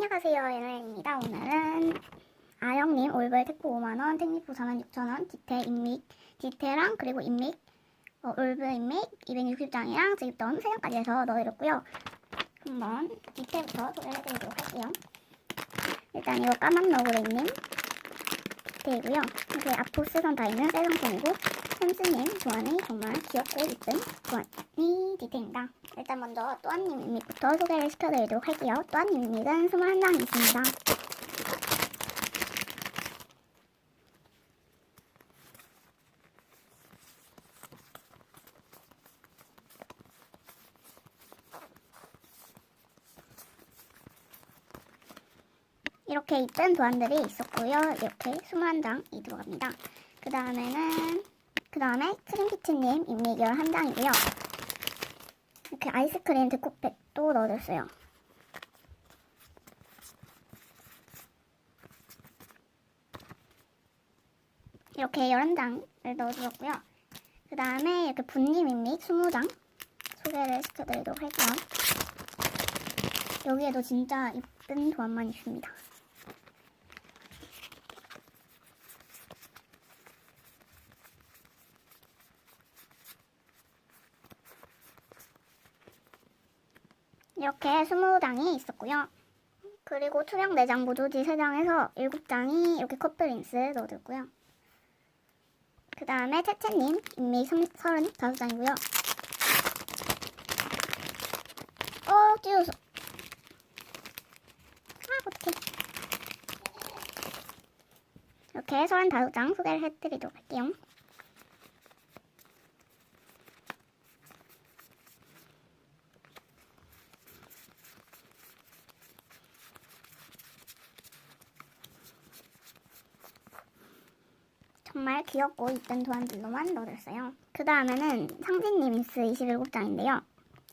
안녕하세요 연우입니다. 오늘은 아영님 올벌 택보 5만원 택리포 46,000원 디테 인믹 디테랑 그리고 인믹 어, 올브 인믹 260장이랑 지급돈 3장까지 해서 넣어드렸고요. 한번 디테부터 소개해드리도록 할게요. 일단 이거 까만 너구리님 디테이고요. 이렇게 앞으로 쓰던 다 있는 새 상품이고 햄스님 조안이 정말 귀엽고 이쁜 조안이 디테입니다 일단 먼저 또한님 인믹부터 소개를 시켜드리도록 할게요. 또한님 인믹은 21장이 있습니다. 이렇게 이쁜 도안들이 있었고요. 이렇게 21장이 들어갑니다. 그 다음에는 그 다음에 크림피치님 인믹 11장이고요. 이렇게 아이스크림 드코팩도 넣어줬어요. 이렇게 11장을 넣어주었고요. 그 다음에 이렇게 분님 인믹 20장 소개를 시켜드리도록 할게요. 여기에도 진짜 이쁜 도안만 있습니다. 이렇게 20장이 있었고요. 그리고 투명 4장 모조지 3장에서 7장이 이렇게 커플린스 넣어뒀고요. 그 다음에 채채님 인믹 35장이고요. 어, 찢었어. 아, 어떡해. 이렇게 35장 소개를 해드리도록 할게요. 정말 귀엽고 이쁜 도안들로만 넣어줬어요. 그 다음에는 상진니미스 27장인데요.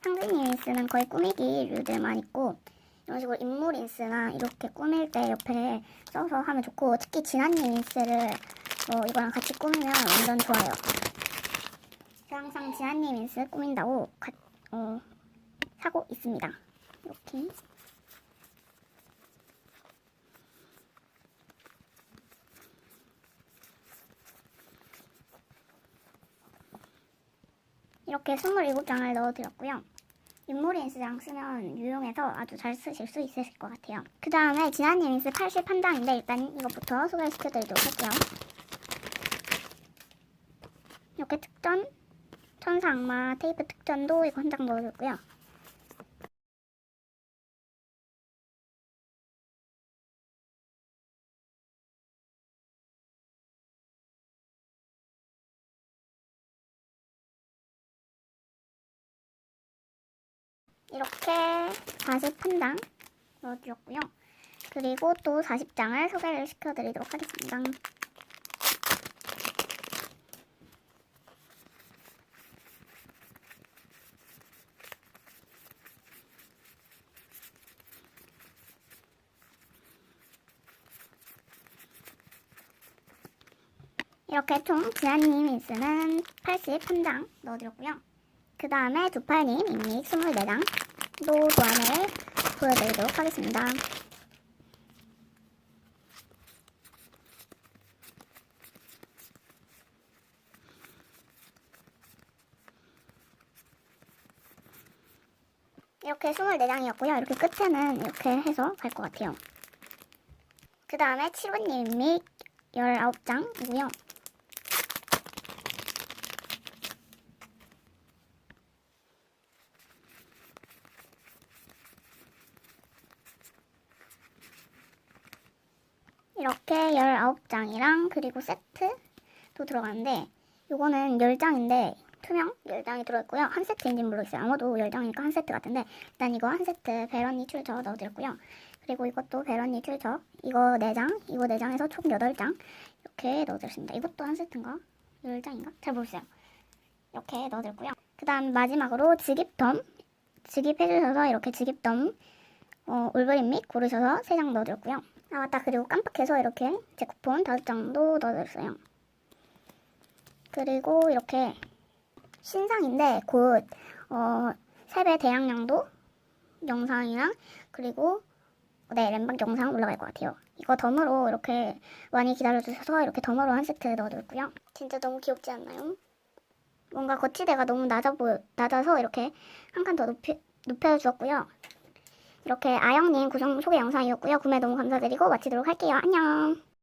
상진니미스는 거의 꾸미기 류들만 있고 이런 식으로 인물 인스나 이렇게 꾸밀 때 옆에 써서 하면 좋고 특히 진한니미스를 뭐 이거랑 같이 꾸미면 완전 좋아요. 저 항상 진한니미스 꾸민다고 가, 어, 사고 있습니다. 이렇게 이렇게 27장을 넣어드렸고요. 인물 인스장 쓰면 유용해서 아주 잘 쓰실 수 있으실 것 같아요. 그 다음에 진한님 인스 81장인데 일단 이것부터 소개시켜드리도록 할게요. 이렇게 특전, 천사 악마 테이프 특전도 이거 한 장 넣어줬고요. 이렇게 41장 넣어드렸고요. 그리고 또 40장을 소개를 시켜드리도록 하겠습니다. 이렇게 총 지한님이 쓰는 81장 넣어드렸고요. 그 다음에 두팔님 인믹 24장 또 도안을 보여드리도록 하겠습니다. 이렇게 24장이었고요. 이렇게 끝에는 이렇게 해서 갈 것 같아요. 그 다음에 7호님 인믹 19장이고요. 이렇게 19장이랑 그리고 세트도 들어가는데 이거는 10장인데 투명 10장이 들어있고요. 한 세트인지는 모르겠어요. 아마도 10장이니까 한 세트 같은데 일단 이거 한 세트 베런니 출처 넣어드렸고요. 그리고 이것도 베런니 출처 이거 4장, 이거 4장에서 총 8장 이렇게 넣어드렸습니다. 이것도 한 세트인가? 10장인가? 잘 모르겠어요. 이렇게 넣어드렸고요. 그 다음 마지막으로 직입덤 직입해주셔서 이렇게 직입덤 어, 올브린 및 고르셔서 3장 넣어드렸고요. 아 맞다 그리고 깜빡해서 이렇게 제 쿠폰 5장도 넣어드렸어요. 그리고 이렇게 신상인데 곧 어, 세배 대양량도 영상이랑 그리고 네 램박 영상 올라갈 것 같아요 이거 덤으로 이렇게 많이 기다려주셔서 이렇게 덤으로 한 세트 넣어줬고요 진짜 너무 귀엽지 않나요? 뭔가 거치대가 너무 낮아 보여, 낮아서 이렇게 한 칸 더 높이, 높여주었고요 이렇게 아영님 구성 소개 영상이었고요. 구매 너무 감사드리고 마치도록 할게요. 안녕.